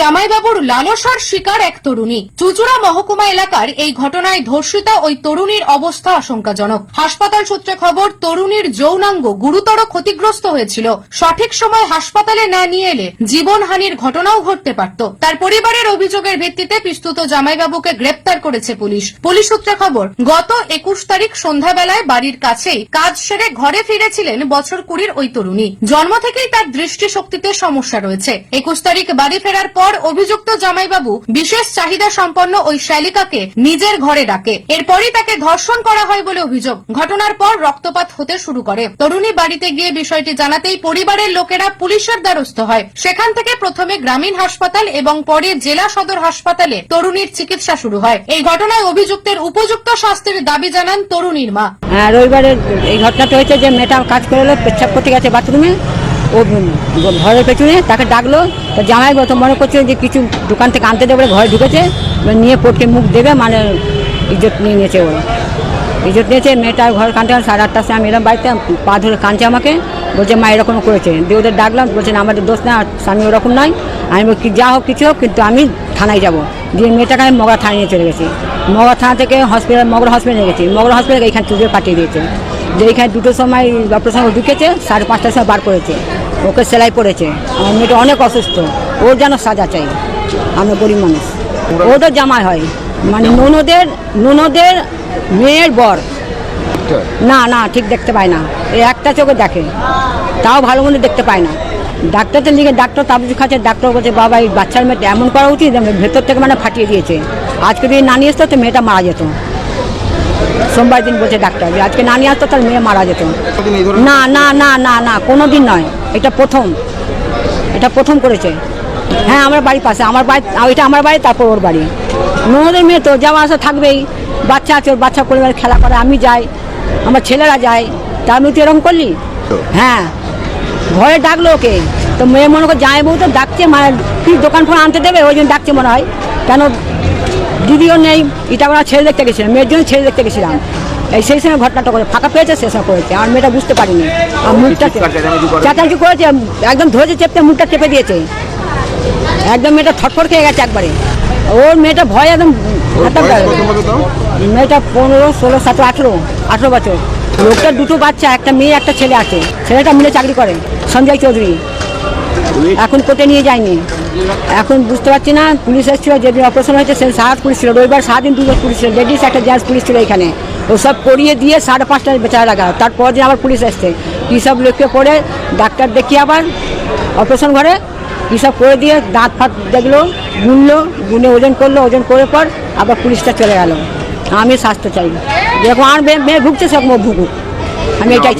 জামাইবাবুর লালসার শিকার এক তরুণী। চুচুড়া মহকুমা এলাকার এই ঘটনায় ধর্ষিতা ওই তরুণীর অবস্থা আশঙ্কাজনক। হাসপাতাল সূত্রে খবর, তরুণীর যৌনাঙ্গ গুরুতর ক্ষতিগ্রস্ত হয়েছিল। সঠিক সময় হাসপাতালে না নিয়ে এলে জীবনহানির ঘটনাও ঘটতে পারত। তার পরিবারের অভিযোগের ভিত্তিতে পিস্তুত জামাইবাবুকে গ্রেপ্তার করেছে পুলিশ। পুলিশ সূত্রে খবর, গত একুশ তারিখ সন্ধ্যাবেলায় বাড়ির কাছেই কাজ সেরে ঘরে ফিরেছিলেন বছর কুড়ির ওই তরুণী। জন্ম থেকেই তার দৃষ্টিশক্তিতে সমস্যা রয়েছে। একুশ তারিখ বাড়ি ফেরার পর অভিযুক্ত জামাইবাবু বিশেষ চাহিদা সম্পন্ন ওই শালিকাকে নিজের ঘরে ডাকে। এরপরই তাকে ধর্ষণ করা হয় বলে অভিযোগ। ঘটনার পর রক্তপাত হতে শুরু করে। তরুণী বাড়িতে গিয়ে বিষয়টি জানাতেই পরিবারের লোকেরা পুলিশের দ্বারস্থ হয়। সেখান থেকে প্রথমে গ্রামীণ হাসপাতাল এবং পরে জেলা সদর হাসপাতালে তরুণীর চিকিৎসা শুরু হয়। এই ঘটনায় অভিযুক্তের উপযুক্ত শাস্তির দাবি জানান তরুণীর মা। হ্যাঁ রবিবারে এই ঘটনাটা হয়েছে যে মেয়েটা কাজ করে পেচ্ছাপ করতে গেছে বাথরুমে। ও ঘরের পেছনে তাকে ডাকলো। তো জামাই তো মনে করছে যে কিছু দোকান থেকে আনতে দেবে ঘরে ঢুকেছে নিয়ে পটকে মুখ দেবে মানে ইজ্জত নিয়ে নিয়েছে ওরা। ইজ্জত নিয়েছে মেয়েটা ঘর কানতে সাড়ে আটটার সময় আমি এলাম বাড়িতে পা ধরে কাঁদছে আমাকে বলছে মা এরকম করেছে। দিয়ে ওদের ডাকলাম বলছে না, আমাদের দোষ না স্বামী ওরকম নয়। আমি বলি, যা হোক কিছু হোক কিন্তু আমি থানায় যাব। দিয়ে মেয়েটাকে আমি মগরা থানায় নিয়ে চলে গেছি। মগরা থানা থেকে হসপিটাল মগরা হসপিটালে গেছি। মগরা হসপিটাল এখানে তুলে পাঠিয়ে দিয়েছে। যে এইখানে দুটোর সময় অপারেশন ঢুকেছে, সাড়ে পাঁচটার সময় বার করেছে। ওকে সেলাই পড়েছে আমার মেয়েটা অনেক অসুস্থ। ওর যেন সাজা চাই। আমরা গরিব মানুষ। ওদের জামাই হয়। মানে ননদের ননদের মেয়ের বর। না না, ঠিক দেখতে পায় না। এই একটা চোখে দেখে। তাও ভালো মন্দ দেখতে পায় না। ডাক্তারদের লিখে, ডাক্তার তাবজু খাচ্ছে, ডাক্তার বলছে, বাবা, এই বাচ্চার মেয়েটা এমন করা উচিত ভেতর থেকে মানে ফাটিয়ে দিয়েছে। আজকে যদি না নিয়ে আসতো তো মেয়েটা মারা যেত। সোমবার দিন বলছে ডাক্তার যে আজকে না নিয়ে আসতো তার মেয়ে মারা যেত। না না না না না কোনো দিন নয়। এটা প্রথম। এটা প্রথম করেছে। হ্যাঁ আমার বাড়ির পাশে। আমার বাড়ি ওইটা আমার বাড়ি তারপর ওর বাড়ি। ননদের মেয়ে তো যাওয়া আসা থাকবেই। বাচ্চা আছে ওর বাচ্চা পরিবার খেলা করে আমি যাই। আমার ছেলেরা যায়। তা আমি তুই এরকম করলি? হ্যাঁ। ঘরে ডাকলো ওকে। তো মেয়ে মনে করে যায় বউ তো ডাকছে মানে কি দোকান ফোন আনতে দেবে? ওই জন্য ডাকছে মনে হয়। কেন দিদিও নেই এটা আমরা ছেলে দেখতে গেছিলাম মেয়ের জন্য ছেলে দেখতে গেছিলাম। এই সেই সময় ঘটনাটা করে ফাঁকা পেয়েছে সে সময় করেছে আর মেয়েটা বুঝতে পারিনি। আর মুখটা করে? করেছে? একদম ধরেছে চেপতে মুখটা চেপে দিয়েছে। একদম মেয়েটা থটফট খেয়ে গেছে একবারে। ওর মেয়েটা ভয় একদম? মেয়েটা পনেরো ষোলো সতেরো আঠেরো আঠেরো বছর। লোকটা দুটো বাচ্চা একটা মেয়ে একটা ছেলে আছে। ছেলেটা মিলে চাকরি করে সঞ্জয় চৌধুরী। এখন কোর্টে নিয়ে যায়নি। এখন বুঝতে পারছি না, পুলিশ এসেছিল, যেদিন অপারেশন হয়েছে সে সাত পুলিশ ছিল, রবিবার সারাদিন দুটো পুলিশ ছিল লেডিস একটা জেন্টস পুলিশ ছিল এখানে। ওসব করিয়ে দিয়ে সাড়ে পাঁচটায় বেচারা লাগা তারপর দিন আবার পুলিশ এসছে। কী সব লিখে পড়ে, ডাক্তার দেখিয়ে আবার অপারেশন ঘরে, কী সব করে দিয়ে দাঁত ফাঁত দেখল, গুনলো, গুনে ওজন করল, ওজন করে পর আবার পুলিশটা চলে গেল। আমি স্বাস্থ্য চাই। যেরকম আর মেয়ে ভুগছে ও ভুগুক। আমি এটাই